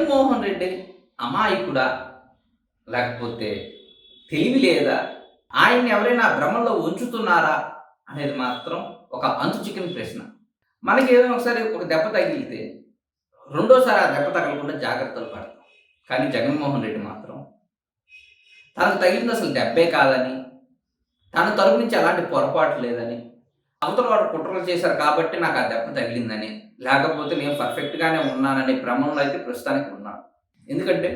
జగన్మోహన్ రెడ్డి అమాయకుడా? లేకపోతే తెలివి లేదా? ఆయన్ని ఎవరైనా భ్రమంలో ఉంచుతున్నారా? అనేది మాత్రం ఒక అంతు చికెన్ ప్రశ్న. మనకి ఏదైనా ఒకసారి ఒక దెబ్బ తగిలితే రెండోసారి ఆ దెబ్బ తగలకుండా జాగ్రత్తలు పడతాం. కానీ జగన్మోహన్ రెడ్డి మాత్రం తనకు తగిలింది అసలు దెబ్బే కాదని తన తరపు నుంచి ఎలాంటి పొరపాటు లేదని అవతల వాడు కుట్రలు చేశారు కాబట్టి నాకు ఆ దెబ్బ తగిలిందని లేకపోతే నేను పర్ఫెక్ట్గానే ఉన్నాననే భ్రమంలో అయితే ప్రస్తుతానికి ఉన్నాను. ఎందుకంటే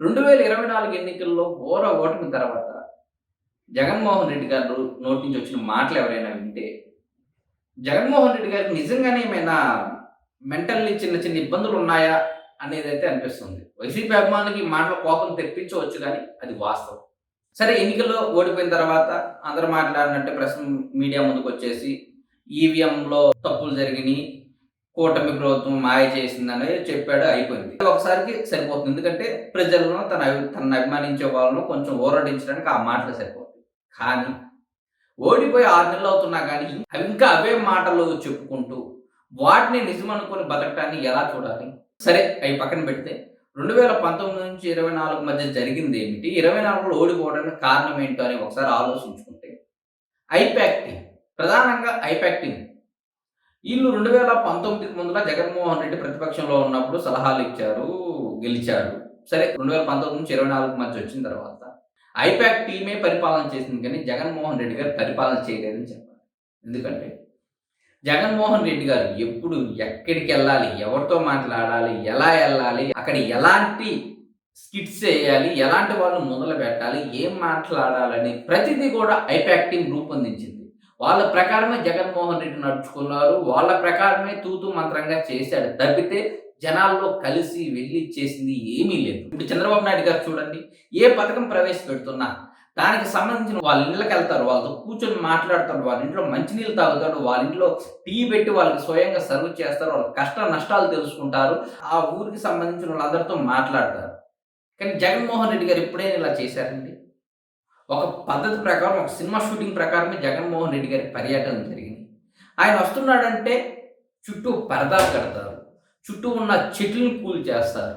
రెండు వేల ఇరవై నాలుగు ఎన్నికల్లో ఘోర ఓటమి తర్వాత జగన్మోహన్ రెడ్డి గారు నోటి నుంచి వచ్చిన మాటలు ఎవరైనా వింటే జగన్మోహన్ రెడ్డి గారికి నిజంగానే ఏమైనా మెంటల్లీ చిన్న చిన్న ఇబ్బందులు ఉన్నాయా అనేది అయితే అనిపిస్తుంది. వైసీపీ అభిమానులకి మాటల కోపం తెప్పించవచ్చు కానీ అది వాస్తవం. సరే ఎన్నికల్లో ఓడిపోయిన తర్వాత అందరూ మాట్లాడినట్టే ప్రెస్ మీడియా ముందుకు వచ్చేసి ఈవీఎంలో తప్పులు జరిగినాయి కూటమి ప్రభుత్వం మాయ చేసింది అనేది చెప్పాడు అయిపోయింది. ఒకసారికి సరిపోతుంది. ఎందుకంటే ప్రజలను తన అభి- తనను అభిమానించే వాళ్ళను కొంచెం ఓరడించడానికి ఆ మాటలు సరిపోతుంది కానీ ఓడిపోయి ఆరు నెలలు అవుతున్నా కానీ ఇంకా అవే మాటలు చెప్పుకుంటూ వాటిని నిజం అనుకుని బతకటాన్ని ఎలా చూడాలి? సరే అవి పక్కన పెడితే రెండు వేల పంతొమ్మిది నుంచి ఇరవై నాలుగు మధ్య జరిగింది ఏమిటి? ఇరవై నాలుగులో ఓడిపోవడానికి కారణం ఏంటో అని ఒకసారి ఆలోచించుకుంటే ఐపాక్టింగ్ ప్రధానంగా ఐపాక్టింగ్ వీళ్ళు రెండు వేల పంతొమ్మిదికి ముందుగా జగన్మోహన్ రెడ్డి ప్రతిపక్షంలో ఉన్నప్పుడు సలహాలు ఇచ్చారు గెలిచారు. సరే రెండు వేల పంతొమ్మిది నుంచి ఇరవై నాలుగు మధ్య వచ్చిన తర్వాత ఐపాక్ టీమే పరిపాలన చేసింది కానీ జగన్మోహన్ రెడ్డి గారు పరిపాలన చేయలేదని చెప్పాలి ఎందుకంటే జగన్మోహన్ రెడ్డి గారు ఎప్పుడు ఎక్కడికి వెళ్ళాలి ఎవరితో మాట్లాడాలి ఎలా వెళ్ళాలి అక్కడ ఎలాంటి స్కిట్స్ వేయాలి ఎలాంటి వాళ్ళు మొదలు పెట్టాలి ఏం మాట్లాడాలని ప్రతిదీ కూడా ఐపాక్ టీం రూపొందించింది. వాళ్ళ ప్రకారమే జగన్మోహన్ రెడ్డి నడుచుకున్నారు. వాళ్ళ ప్రకారమే తూతూ మంత్రంగా చేశాడు. తప్పితే జనాల్లో కలిసి వెళ్ళి చేసింది ఏమీ లేదు. ఇప్పుడు చంద్రబాబు నాయుడు గారు చూడండి ఏ పథకం ప్రవేశపెడుతున్నా దానికి సంబంధించిన వాళ్ళ ఇళ్ళకి వెళ్తారు వాళ్ళతో కూర్చొని మాట్లాడతారు వాళ్ళ ఇంట్లో మంచినీళ్ళు తాగుతాడు వాళ్ళ ఇంట్లో టీ పెట్టి వాళ్ళకి స్వయంగా సర్వ్ చేస్తారు వాళ్ళ కష్ట నష్టాలు తెలుసుకుంటారు ఆ ఊరికి సంబంధించిన వాళ్ళందరితో మాట్లాడతారు. కానీ జగన్మోహన్ రెడ్డి గారు ఎప్పుడైనా ఇలా చేశారండి? ఒక పద్ధతి ప్రకారం ఒక సినిమా షూటింగ్ ప్రకారమే జగన్మోహన్ రెడ్డి గారి పర్యటన జరిగింది. ఆయన వస్తున్నాడంటే చుట్టూ పరదాలు కడతారు చుట్టూ ఉన్న చెట్లను కూల్ చేస్తారు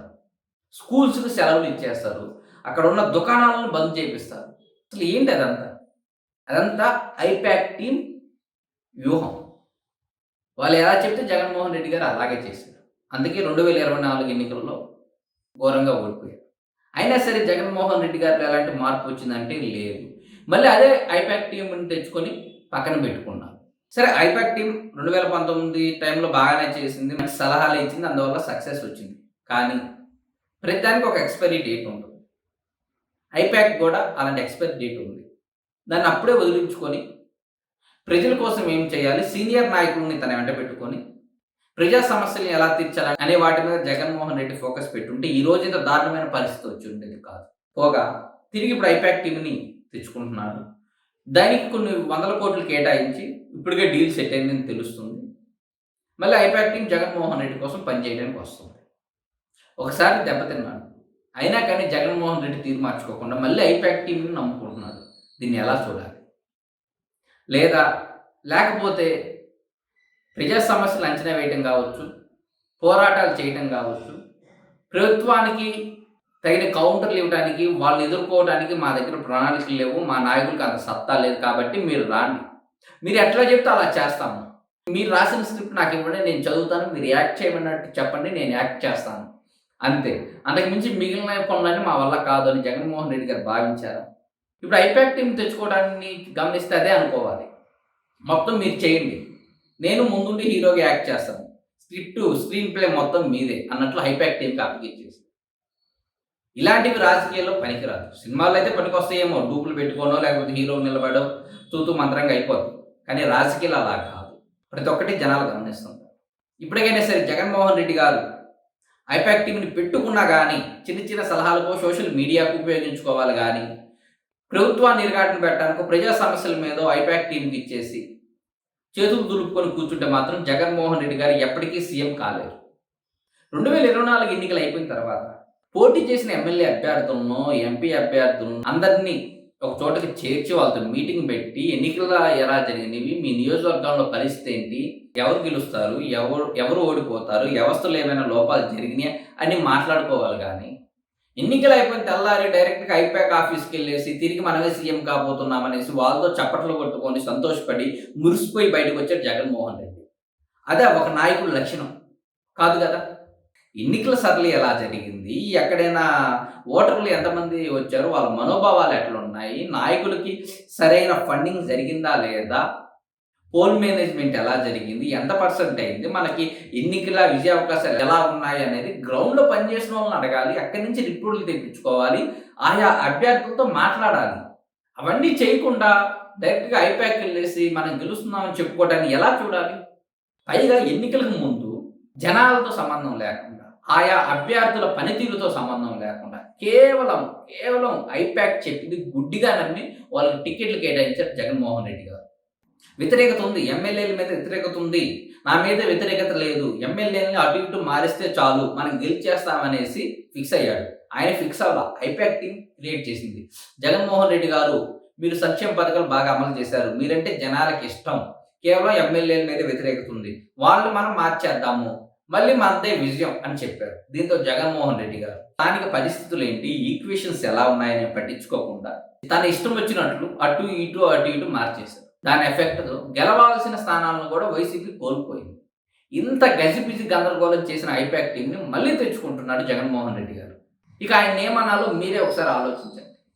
స్కూల్స్కి సెలవులు ఇచ్చేస్తారు అక్కడ ఉన్న దుకాణాలను బంద్ చేపిస్తారు. అసలు ఏంటి అదంతా? అదంతా ఐప్యాక్ టీం వ్యూహం. వాళ్ళు ఎలా చెప్తే జగన్మోహన్ రెడ్డి గారు అలాగే చేశారు. అందుకే రెండు వేల ఇరవై నాలుగు ఎన్నికల్లో ఘోరంగా ఓడిపోయారు. అయినా సరే జగన్మోహన్ రెడ్డి గారిలో ఎలాంటి మార్పు వచ్చిందంటే లేదు. మళ్ళీ అదే ఐపాక్ టీంని తెచ్చుకొని పక్కన పెట్టుకున్నారు. సరే ఐపాక్ టీం రెండు వేల పంతొమ్మిది టైంలో బాగానే చేసింది మంచి సలహాలు ఇచ్చింది అందువల్ల సక్సెస్ వచ్చింది. కానీ ప్రతిదానికి ఒక ఎక్స్పైరీ డేట్ ఉంటుంది. ఐపాక్ కూడా అలాంటి ఎక్స్పైరీ డేట్ ఉంది. దాన్ని అప్పుడే వదిలించుకొని ప్రజల కోసం ఏం చేయాలి? సీనియర్ నాయకుల్ని తన వెంట పెట్టుకొని ప్రజా సమస్యలు ఎలా తీర్చాలి అనే వాటి మీద జగన్మోహన్ రెడ్డి ఫోకస్ పెట్టుంటే ఈ రోజు ఇంత దారుణమైన పరిస్థితి వచ్చి ఉండేది కాదు. పోగా తిరిగి ఇప్పుడు ఐపాక్ టీమ్ని తెచ్చుకుంటున్నాడు దానికి కొన్ని వందల కోట్లు కేటాయించి ఇప్పటికే డీల్ సెట్ అయిందని తెలుస్తుంది. మళ్ళీ ఐపాక్ టీం జగన్మోహన్ రెడ్డి కోసం పనిచేయడానికి వస్తుంది. ఒకసారి దెబ్బతిన్నాడు. అయినా కానీ జగన్మోహన్ రెడ్డి తీరు మార్చుకోకుండా మళ్ళీ ఐపాక్ టీంని నమ్ముకుంటున్నాడు. దీన్ని ఎలా చూడాలి? లేదా లేకపోతే ప్రజా సమస్యలు అంచనా వేయటం కావచ్చు పోరాటాలు చేయటం కావచ్చు ప్రభుత్వానికి తగిన కౌంటర్లు ఇవ్వడానికి వాళ్ళని ఎదుర్కోవడానికి మా దగ్గర ప్రణాళికలు లేవు మా నాయకులకు అంత సత్తా లేదు కాబట్టి మీరు రాండి. మీరు ఎట్లా చెప్తే అలా చేస్తాము. మీరు రాసిన స్క్రిప్ట్ నాకు ఇవ్వండి నేను చదువుతాను మీరు యాక్ట్ చేయమన్నట్టు చెప్పండి నేను యాక్ట్ చేస్తాను. అంతే. అంతకుమించి మిగిలిన పనులన్నీ మా వల్ల కాదు అని జగన్మోహన్ రెడ్డి గారు భావించారు. ఇప్పుడు ఐపాక్ టీం తెచ్చుకోవడాన్ని గమనిస్తే అదే అనుకోవాలి. మొత్తం మీరు చేయండి. నేను ముందుండి హీరోగా యాక్ట్ చేస్తాను. స్క్రిప్ట్ స్క్రీన్ ప్లే మొత్తం మీదే అన్నట్లు హైపాక్ టీంకి అప్పగించేసి ఇలాంటివి రాజకీయాల్లో పనికిరాదు. సినిమాల్లో అయితే పనికొస్తాయేమో డూపులు పెట్టుకోనో లేకపోతే హీరో నిలబడో తూతూ మంత్రంగా అయిపోతుంది కానీ రాజకీయాలు అలా కాదు. ప్రతి ఒక్కటి జనాలు గమనిస్తుంటారు. ఇప్పటికైనా సరే జగన్మోహన్ రెడ్డి గారు ఐపాక్ టీంని పెట్టుకున్నా కానీ చిన్న చిన్న సలహాలకు సోషల్ మీడియాకు ఉపయోగించుకోవాలి కానీ ప్రభుత్వాన్ని నిర్ఘాటన పెట్టడానికి ప్రజా సమస్యల మీద ఐపాక్ టీంకి ఇచ్చేసి చేతులు దులుపుకొని కూర్చుంటే మాత్రం జగన్మోహన్ రెడ్డి గారు ఎప్పటికీ సీఎం కాలేరు రెండు వేల ఇరవై నాలుగు ఎన్నికలు అయిపోయిన తర్వాత పోటీ చేసిన ఎమ్మెల్యే అభ్యర్థులను ఎంపీ అభ్యర్థులను అందరినీ ఒక చోటకి చేర్చి వాళ్ళతో మీటింగ్ పెట్టి ఎన్నికల ఎలా జరిగినవి మీ నియోజకవర్గంలో పరిస్థితి ఏంటి ఎవరు గెలుస్తారు ఎవరు ఎవరు ఓడిపోతారు వ్యవస్థలో ఏమైనా లోపాలు జరిగినాయి అని మాట్లాడుకోవాలి కానీ ఎన్నికలు అయిపోయిన తెల్లారి డైరెక్ట్గా ఐపాక్ ఆఫీస్కి వెళ్ళేసి తిరిగి మనమే సీఎం కాబోతున్నామనేసి వాళ్ళతో చప్పట్లు కొట్టుకొని సంతోషపడి మురిసిపోయి బయటకు వచ్చాడు జగన్మోహన్ రెడ్డి. అదే ఒక నాయకుడి లక్షణం. కాదు కదా? ఎన్నికల సరళి ఎలా జరిగింది? ఎక్కడైనా ఓటర్లు ఎంతమంది వచ్చారు? వాళ్ళ మనోభావాలు ఎట్లున్నాయి? నాయకులకి సరైన ఫండింగ్ జరిగిందా లేదా? పోల్ మేనేజ్మెంట్ ఎలా జరిగింది? ఎంత పర్సెంట్ అయింది? మనకి ఎన్నికల విజయ అవకాశాలు ఎలా ఉన్నాయి అనేది గ్రౌండ్లో పనిచేసిన వాళ్ళని అడగాలి అక్కడి నుంచి రిపోర్ట్లు తెప్పించుకోవాలి ఆయా అభ్యర్థులతో మాట్లాడాలి. అవన్నీ చేయకుండా డైరెక్ట్గా ఐప్యాక్ వెళ్ళేసి మనం గెలుస్తున్నామని చెప్పుకోవడానికి ఎలా చూడాలి? పైగా ఎన్నికలకు ముందు జనాలతో సంబంధం లేకుండా ఆయా అభ్యర్థుల పనితీరుతో సంబంధం లేకుండా కేవలం కేవలం ఐపాక్ చెప్పింది గుడ్డిగా నమ్మి వాళ్ళకి టికెట్లు కేటాయించారు జగన్మోహన్ రెడ్డి గారు. వ్యతిరేకత ఉంది. ఎమ్మెల్యేల మీద వ్యతిరేకత ఉంది. నా మీద వ్యతిరేకత లేదు. ఎమ్మెల్యేని అటు ఇటు మారిస్తే చాలు. మనం గెలిచేస్తామనేసి ఫిక్స్ అయ్యాడు. ఆయన ఫిక్స్ అవ్వాల ఐపాక్ టీం క్రియేట్ చేసింది. జగన్మోహన్ రెడ్డి గారు మీరు సంక్షేమ పథకాలు బాగా అమలు చేశారు. మీరంటే జనాలకు ఇష్టం. కేవలం ఎమ్మెల్యేల మీద వ్యతిరేకత ఉంది. వాళ్ళు మనం మార్చేద్దాము. మళ్ళీ మనదే విజయం అని చెప్పారు. దీంతో జగన్మోహన్ రెడ్డి గారు. స్థానిక పరిస్థితులు ఏంటి? ఈక్వేషన్స్ ఎలా ఉన్నాయని పట్టించుకోకుండా తన ఇష్టం వచ్చినట్లు అటు ఇటు అటు ఇటు మార్చేశారు. దాని ఎఫెక్ట్ గెలవాల్సిన స్థానాలను కూడా వైసీపీ కోల్పోయింది. ఇంత గజిబిజి గందరగోళం చేసిన ఐపాక్ టీంని మళ్ళీ తెచ్చుకుంటున్నాడు జగన్మోహన్ రెడ్డి గారు. ఇక ఆయన ఏమనాలో మీరే ఒకసారి ఆలోచించండి.